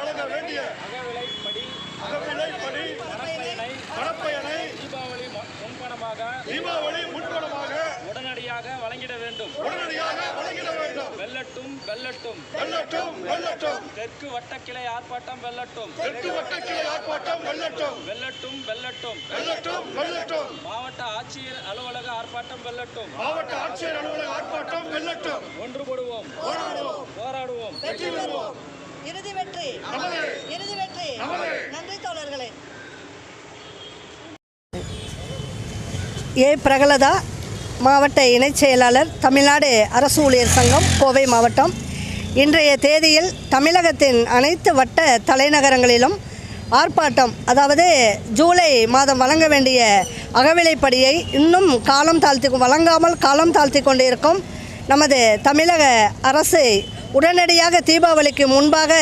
வழங்க வேண்டிய அகவிலைப்படி அகவிலைப்படி பணப்பயனை பணப்பயனை தீபாவளி முன்பணமாக தீபாவளி முன்பணமாக உடனடியாக வழங்கிட வேண்டும். உடனடியாக வழங்கிட வேண்டும். வெல்லட்டும் வெல்லட்டும். வெள்ளட்டும் வெள்ளட்டும் தெற்கு வட்டக்கிளை ஆர்ப்பாட்டம் வெல்லட்டும். தெற்கு வட்டக்கிளை ஆர்ப்பாட்டம் வெள்ளட்டும் வெல்லட்டும் வெல்லட்டும். வெள்ளட்டும் வெள்ளட்டும் மாவட்ட ஆட்சியர் அலுவலக ஆர்ப்பாட்டம் வெல்லட்டும். மாவட்ட ஆட்சியர் அலுவலக ஆர்ப்பாட்டம் வெள்ளட்டும் ஒன்றுபடுவோம். போராடுவோம். போராடுவோம். வெற்றி பெறுவோம். இறுதி வெற்றி. இறுதி வெற்றி. நன்றி தோழர்களே. ஏ பிரகலதா மாவட்ட இணைச் செயலாளர் தமிழ்நாடு அரசு ஊழியர் சங்கம் கோவை மாவட்டம். இன்றைய தேதியில் தமிழகத்தின் அனைத்து வட்ட தலைநகரங்களிலும் ஆர்ப்பாட்டம் அதாவது ஜூலை மாதம் வழங்க வேண்டிய அகவிலைப்படியை இன்னும் காலம் தாழ்த்தி வழங்காமல் காலம் தாழ்த்தி கொண்டிருக்கும் நமது தமிழக அரசு உடனடியாக தீபாவளிக்கு முன்பாக